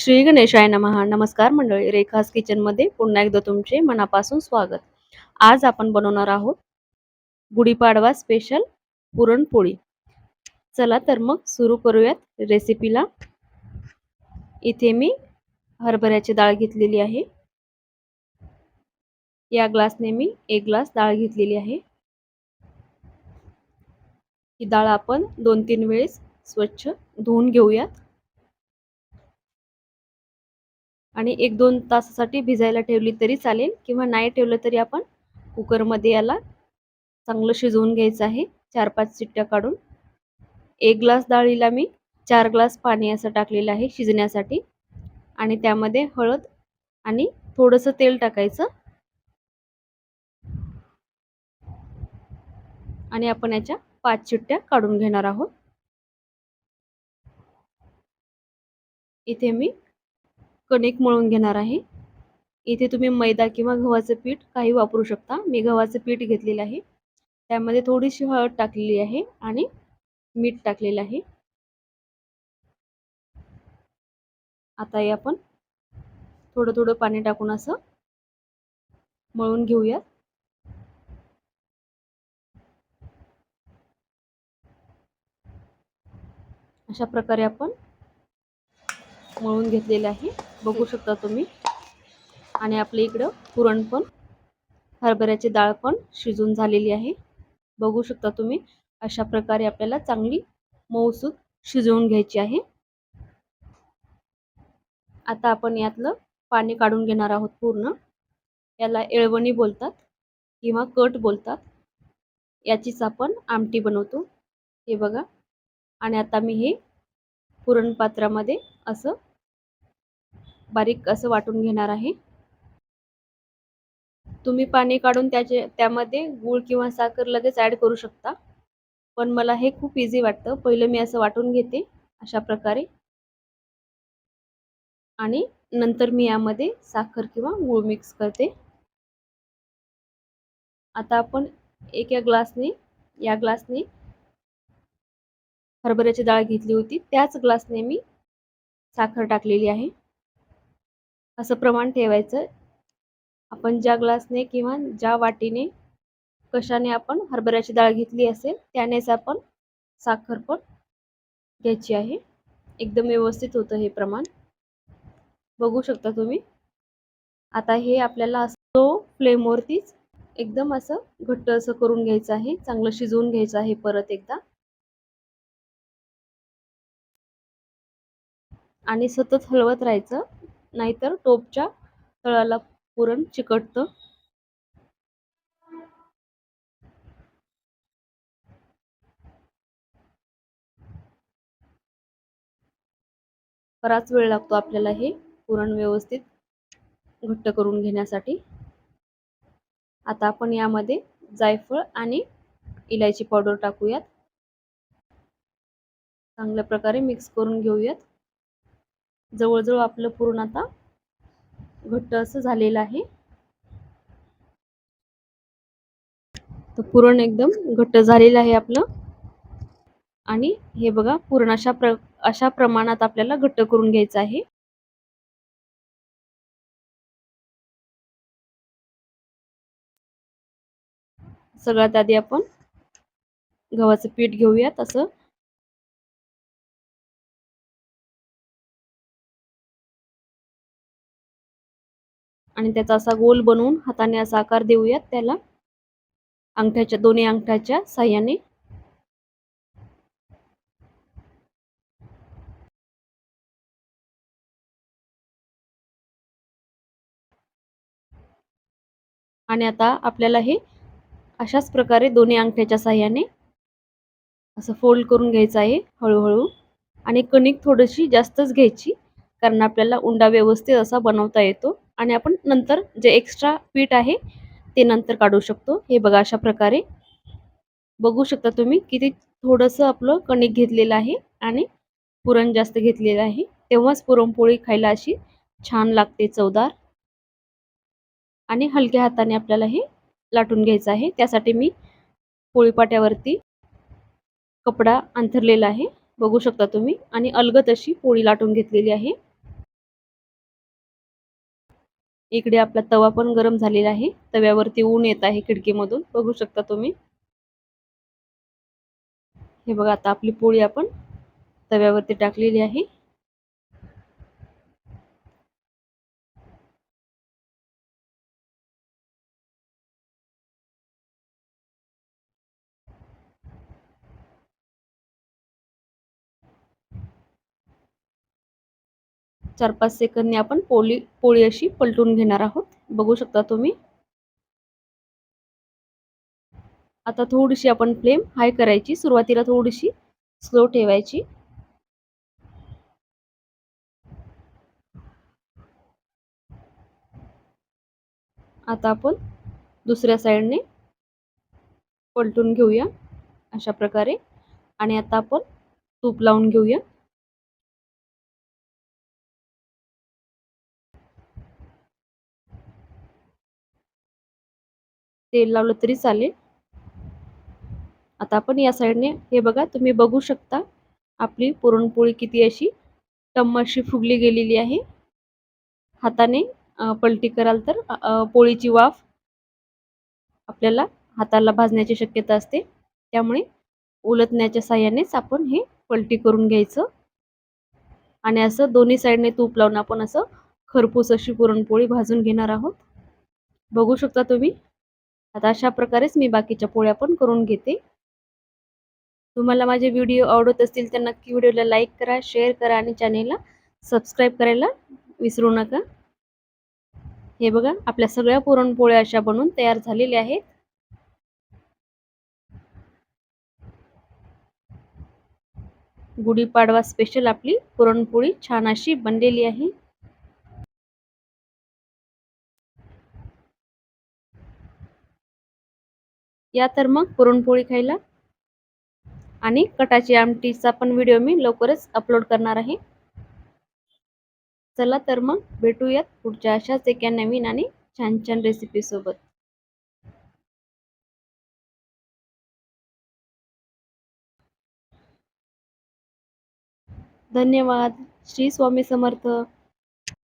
श्री गणेशाय नमहा नमस्कार मंडळी रेखास किचनमध्ये पुन्हा एकदा तुमचे मनापासून स्वागत. आज आपण बनवणार आहोत गुढीपाडवा स्पेशल पुरणपोळी. चला तर मग सुरू करूयात रेसिपीला इथे मी हरभऱ्याची डाळ घेतलेली आहे. या ग्लासने मी एक ग्लास डाळ घेतलेली आहे. ही डाळ आपण दोन तीन वेळेस स्वच्छ धुवून घेऊयात. आणि एक दोन तासासाठी भिजायला ठेवली तरी चालेल किंवा नाही ठेवलं तरी आपण कुकरमध्ये याला चांगलं शिजवून घ्यायचं आहे. चार पाच चिट्ट्या काढून. एक ग्लास डाळीला मी चार ग्लास पाणी असं टाकलेलं आहे शिजण्यासाठी. आणि त्यामध्ये हळद आणि थोडंसं तेल टाकायचं. आणि आपण याच्या पाच चिट्ट्या काढून घेणार आहोत. इथे मी कणिक मळून घेणार आहे. इथे तुम्ही मैदा किंवा गव्हाचं पीठ काही वापरू शकता. मी गव्हाचं पीठ घेतलेलं आहे. त्यामध्ये थोडीशी हळद टाकलेली आहे आणि मीठ टाकलेलं आहे. आता हे आपण थोडं थोडं पाणी टाकून असं मळून घेऊयात अशा प्रकारे आपण मळून घेतलेलं आहे. बघू शकता तुम्ही. आणि आपल्या इकडं पुरण पण हरभऱ्याची डाळ पण शिजून झालेली आहे. बघू शकता तुम्ही अशा प्रकारे आपल्याला चांगली मऊसूत शिजवून घ्यायची आहे. आता आपण यातलं पाणी काढून घेणार आहोत पूर्ण. याला एळवणी बोलतात किंवा कट बोलतात. याचीच आपण आमटी बनवतो. हे बघा. आणि आता मी हे पुरणपात्रामध्ये असं बारीक असं वाटून घेणार आहे. तुम्ही पाणी काढून त्याचे त्यामध्ये गूळ किंवा साखर लगेच ॲड करू शकता. पण मला हे खूप इझी वाटतं. पहिलं मी असं वाटून घेते अशा प्रकारे. आणि नंतर मी यामध्ये साखर किंवा गूळ मिक्स करते. आता आपण एक या ग्लासने या ग्लासने हरभऱ्याची डाळ घेतली होती. त्याच ग्लासने मी साखर टाकलेली आहे. असं प्रमाण ठेवायचं. आपण ज्या ग्लासने किंवा ज्या वाटीने कशाने आपण हरभऱ्याची डाळ घेतली असेल त्यानेच आपण साखर पण घ्यायची आहे. एकदम व्यवस्थित होतं हे प्रमाण. बघू शकता तुम्ही. आता हे आपल्याला असं फ्लेमवरतीच एकदम असं घट्ट असं करून घ्यायचं आहे. चांगलं शिजवून घ्यायचं आहे परत एकदा. आणि सतत हलवत राहायचं. नाहीतर टोपच्या तळाला पुरण चिकटतं. बराच वेळ लागतो आपल्याला हे पुरण व्यवस्थित घट्ट करून घेण्यासाठी. आता आपण यामध्ये जायफळ आणि इलायची पावडर टाकूयात. चांगल्या प्रकारे मिक्स करून घेऊयात. जवळजवळ आपलं पूर्ण आता घट्ट असं झालेलं आहे. तर पुरण एकदम घट्ट झालेलं आहे आपलं. आणि हे बघा पुरण अशा प्र अशा प्रमाणात आपल्याला घट्ट करून घ्यायचं आहे. सगळ्यात आधी आपण गव्हाचं पीठ घेऊयात असं. आणि त्याचा असा गोल बनवून हाताने असा आकार देऊयात त्याला. अंगठ्याच्या दोन्ही अंगठ्याच्या साह्याने. आणि आता आपल्याला हे अशाच प्रकारे दोन्ही अंगठ्याच्या साह्याने असं फोल्ड करून घ्यायचं आहे हळूहळू. आणि कणिक थोडीशी जास्तच घ्यायची कारण आपल्याला उंडा व्यवस्थित असा बनवता येतो. आणि आपण नंतर जे एक्स्ट्रा पीठ आहे ते नंतर काढू शकतो. हे बघा अशा प्रकारे. बघू शकता तुम्ही किती थोडंसं आपलं कणिक घेतलेलं आहे आणि पुरण जास्त घेतलेलं आहे. तेव्हाच पुरणपोळी खायला अशी छान लागते चवदार. आणि हलक्या हाताने आपल्याला हे लाटून घ्यायचं आहे. त्यासाठी मी पोळीपाट्यावरती कपडा अंथरलेला आहे. बघू शकता तुम्ही. आणि अलगत अशी पोळी लाटून घेतलेली आहे. इकडे आपला तवा पण गरम झालेला आहे. तव्यावरती ऊन येत आहे खिडकीमधून. बघू शकता तुम्ही. हे बघा आता आपली पोळी आपण तव्यावरती टाकलेली आहे. चार पाच सेकंदने आपण पोळी पोळी अशी पलटून घेणार आहोत. बघू शकता तुम्ही. आता थोडीशी आपण फ्लेम हाय करायची. सुरुवातीला थोडीशी स्लो ठेवायची. आता आपण दुसऱ्या साईडने पलटून घेऊया अशा प्रकारे. आणि आता आपण तूप लावून घेऊया. तेल लावलं तरी चालेल. आता आपण या साईडने हे बघा तुम्ही बघू शकता आपली पुरणपोळी किती अशी टम्म अशी फुगली गेलेली आहे. हाताने पलटी कराल तर पोळीची वाफ आपल्याला हाताला भाजण्याची शक्यता असते. त्यामुळे उलटण्याच्या साह्यानेच आपण हे पलटी करून घ्यायचं. आणि असं दोन्ही साईडने तूप लावून आपण असं खरपूस अशी पुरणपोळी भाजून घेणार आहोत. बघू शकता तुम्ही आता अशा प्रकारेच मी बाकीच्या पोळ्या पण करून घेते. तुम्हाला माझे व्हिडिओ आवडत असतील तर नक्की व्हिडिओला लाईक करा शेअर करा आणि चॅनेलला सबस्क्राईब करायला विसरू नका. हे बघा आपल्या सगळ्या पुरणपोळ्या अशा बनवून तयार झालेल्या आहेत. गुढीपाडवा स्पेशल आपली पुरणपोळी छान अशी बनलेली आहे. या तर मग पुरणपोळी खायला. आणि कटाची आमटीचा पण व्हिडिओ मी लवकरच अपलोड करणार आहे. चला तर मग भेटूयात पुढच्या अशाच एका नवीन आणि छान छान रेसिपी सोबत. धन्यवाद. श्री स्वामी समर्थ.